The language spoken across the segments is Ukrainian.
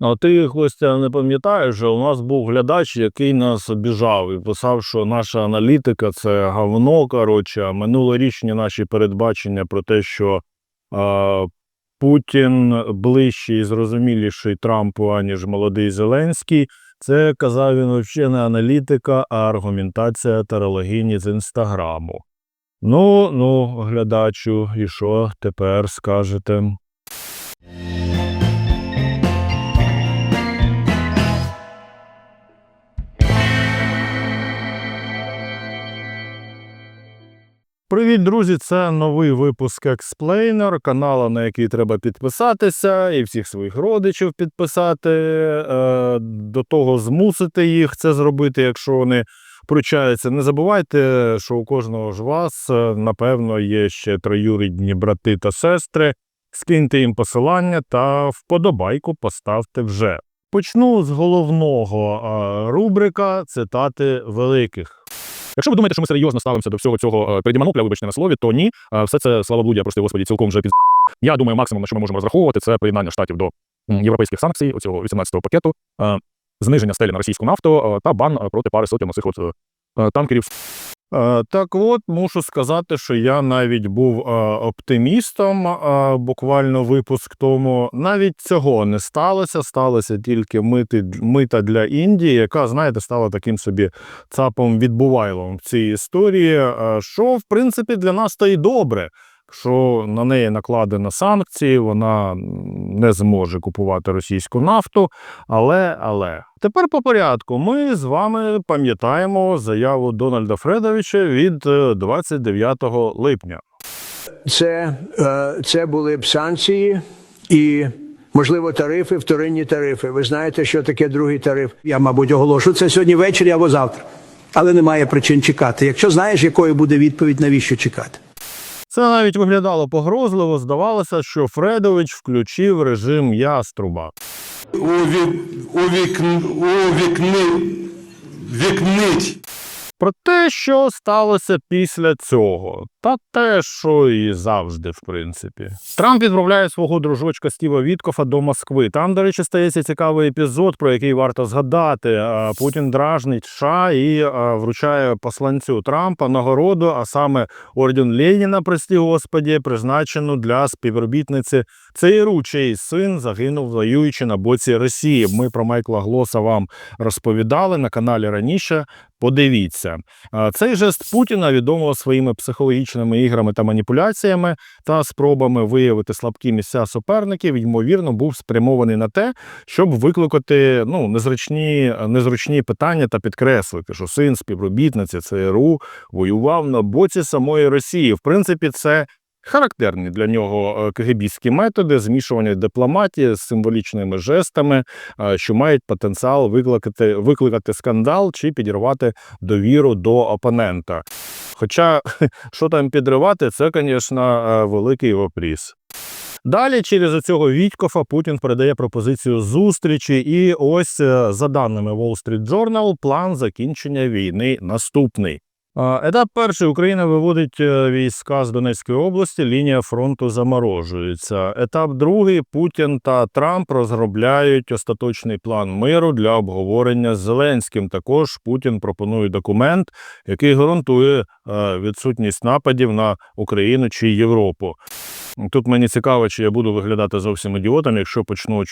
А ти, Костя, не пам'ятаєш, у нас був глядач, який нас обіжав і писав, що наша аналітика це говно. Коротше, минулорічні наші передбачення про те, що а, Путін ближчий і зрозуміліший Трампу, аніж молодий Зеленський. Це казав він взагалі не аналітика, а аргументація тарологині з інстаграму. Ну, ну, глядачу, і що тепер скажете? Привіт, друзі! Це новий випуск Explainer, каналу, на який треба підписатися, і всіх своїх родичів підписати, е, до того змусити їх це зробити, якщо вони пручаються. Не забувайте, що у кожного з вас, е, напевно, є ще троюрідні брати та сестри. Скиньте їм посилання та вподобайку поставте вже. Почну з головного рубрика цитати великих. Якщо ви думаєте, що ми серйозно ставимося до всього цього е, передіманопля, вибачте на слові, то ні. Е, Все це слава блудя, прости господі, цілком вже під. Я думаю, максимум, на що ми можемо розраховувати, це приєднання штатів до європейських санкцій, оцього 18-го пакету, е, зниження стелі на російську нафту та бан проти пари сотень цих от танкерів. Е, Так от, мушу сказати, що я навіть був е, оптимістом е, буквально випуск тому. Навіть цього не сталося. Сталося тільки мити, мита для Індії, яка, знаєте, стала таким собі цапом відбувайлом в цій історії. Що, в принципі, для нас то й добре. Що на неї накладено санкції, вона не зможе купувати російську нафту. Але, але тепер по порядку. Ми з вами пам'ятаємо заяву Дональда Фредовича від е, 29 липня. Це, е, це були б санкції і, можливо, тарифи, вторинні тарифи. Ви знаєте, що таке другий тариф? Я, мабуть, оголошу це сьогодні ввечері або завтра. Але немає причин чекати. Якщо знаєш, якою буде відповідь, навіщо чекати? Це навіть виглядало погрозливо. Здавалося, що Фредович включив режим яструба. У вік, у вік, у вікни, вікнить. Про те, що сталося після цього, та те, що і завжди, в принципі. Трамп відправляє свого дружочка Стіва Віткофа до Москви. Там, до речі, стається цікавий епізод, про який варто згадати. Путін дражнить США і вручає посланцю Трампа нагороду, а саме орден Леніна, прості господі, призначену для співробітниці ЦРУ, чий син загинув воюючи на боці Росії. Ми про Майкла Глоса вам розповідали на каналі раніше. Подивіться, цей жест Путіна відомого своїми психологічними іграми та маніпуляціями та спробами виявити слабкі місця суперників, ймовірно, був спрямований на те, щоб викликати ну незручні, незручні питання та підкреслити, що син співробітниці ЦРУ воював на боці самої Росії. В принципі, це. Характерні для нього е, кгбістські методи змішування дипломатії з символічними жестами, е, що мають потенціал викликати, викликати скандал чи підірвати довіру до опонента. Хоча, що там підривати, це, звісно, великий вопрос. Далі через цього Вітькофа Путін передає пропозицію зустрічі, і ось е, за даними Wall Street Journal, план закінчення війни наступний. Етап перший Україна виводить е, війська з Донецької області. Лінія фронту заморожується. Етап другий Путін та Трамп розробляють остаточний план миру для обговорення з Зеленським. Також Путін пропонує документ, який гарантує е, відсутність нападів на Україну чи Європу. Тут мені цікаво, чи я буду виглядати зовсім ідіотом, якщо почну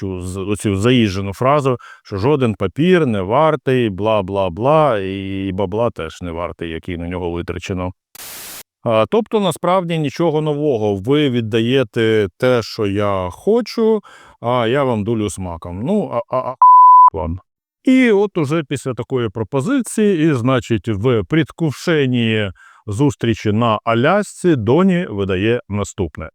оцю заїжджену фразу, що жоден папір не вартий, бла бла бла, і бабла теж не вартий, який на нього витрачено. Тобто, насправді нічого нового. Ви віддаєте те, що я хочу, а я вам дулю смаком. Ну, а, вам. І от уже після такої пропозиції, і значить, в предвкушенні зустрічі на Алясці Доні видає наступне.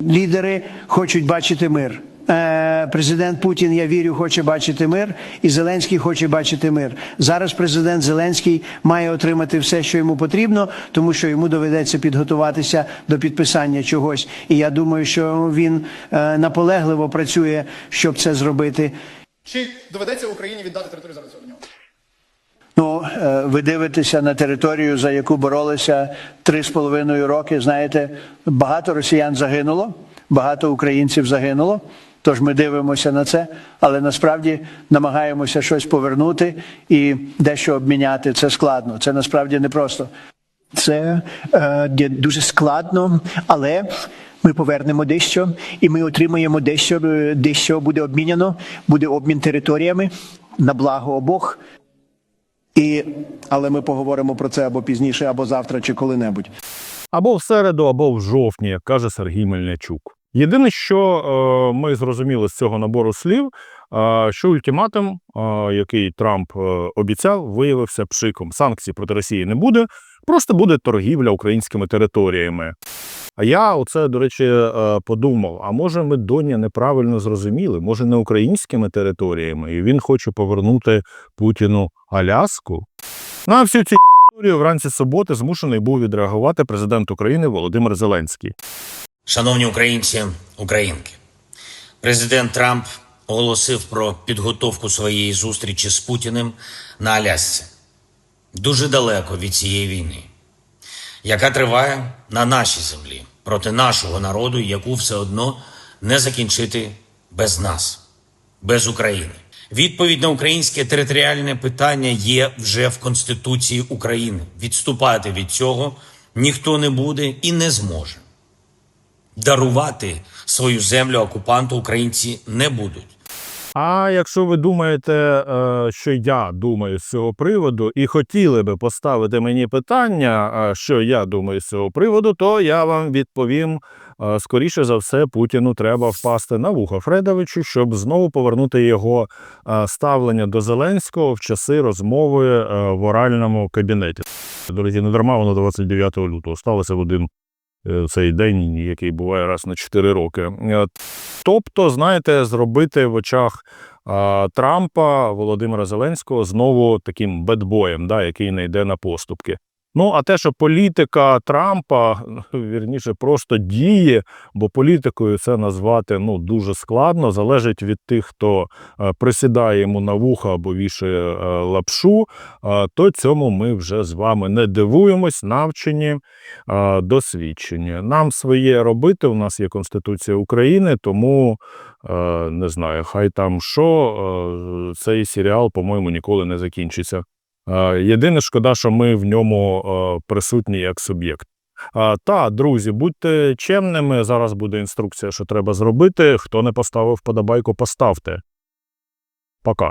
Лідери хочуть бачити мир. Е, Президент Путін, я вірю, хоче бачити мир, і Зеленський хоче бачити мир. Зараз президент Зеленський має отримати все, що йому потрібно, тому що йому доведеться підготуватися до підписання чогось. І я думаю, що він е, наполегливо працює, щоб це зробити. Чи доведеться Україні віддати територію зараз нього? Ну, е, ви дивитеся на територію, за яку боролися три з половиною роки. Знаєте, багато росіян загинуло, багато українців загинуло. Тож ми дивимося на це, але насправді намагаємося щось повернути і дещо обміняти. Це складно. Це насправді непросто. Це е, дуже складно, але ми повернемо дещо, і ми отримаємо дещо, е, дещо буде обміняно, буде обмін територіями на благо обох. І але ми поговоримо про це або пізніше, або завтра, чи коли-небудь. або в середу, або в жовтні, каже Сергій Мельничук. Єдине, що е, ми зрозуміли з цього набору слів, е, що ультиматум, е, який Трамп обіцяв, виявився пшиком. Санкцій проти Росії не буде, просто буде торгівля українськими територіями. А я оце, до речі, подумав: а може, ми доня неправильно зрозуміли? Може, не українськими територіями, і він хоче повернути Путіну Аляску? На всю цю історію вранці суботи змушений був відреагувати президент України Володимир Зеленський. Шановні українці, українки, президент Трамп оголосив про підготовку своєї зустрічі з Путіним на Алясці, дуже далеко від цієї війни, яка триває на нашій землі проти нашого народу, яку все одно не закінчити без нас, без України. Відповідь на українське територіальне питання є вже в Конституції України. Відступати від цього ніхто не буде і не зможе. Дарувати свою землю окупанту українці не будуть. А якщо ви думаєте, е, що я думаю з цього приводу, і хотіли би поставити мені питання, е, що я думаю з цього приводу, то я вам відповім. е, Скоріше за все, Путіну треба впасти на вухо Фредовичу, щоб знову повернути його ставлення до Зеленського в часи розмови в оральному кабінеті. До речі, не дарма воно 29 лютого сталося в один цей день, який буває раз на 4 роки. Е, Тобто, знаєте, зробити в очах Трампа Володимира Зеленського знову таким бедбоєм, да, який не йде на поступки. Ну, а те, що політика Трампа, вірніше, просто діє, бо політикою це назвати ну, дуже складно, залежить від тих, хто е, присідає йому на вуха або вішає е, лапшу, е, то цьому ми вже з вами не дивуємось, навчені, досвідчені. Нам своє робити, у нас є Конституція України, тому не знаю, хай там що, цей серіал, по-моєму, ніколи не закінчиться. Е, Єдине, шкода, що ми в ньому е, присутні як суб'єкт. Та, друзі, будьте чемними. Зараз буде інструкція, що треба зробити. Хто не поставив вподобайку, поставте. Пока.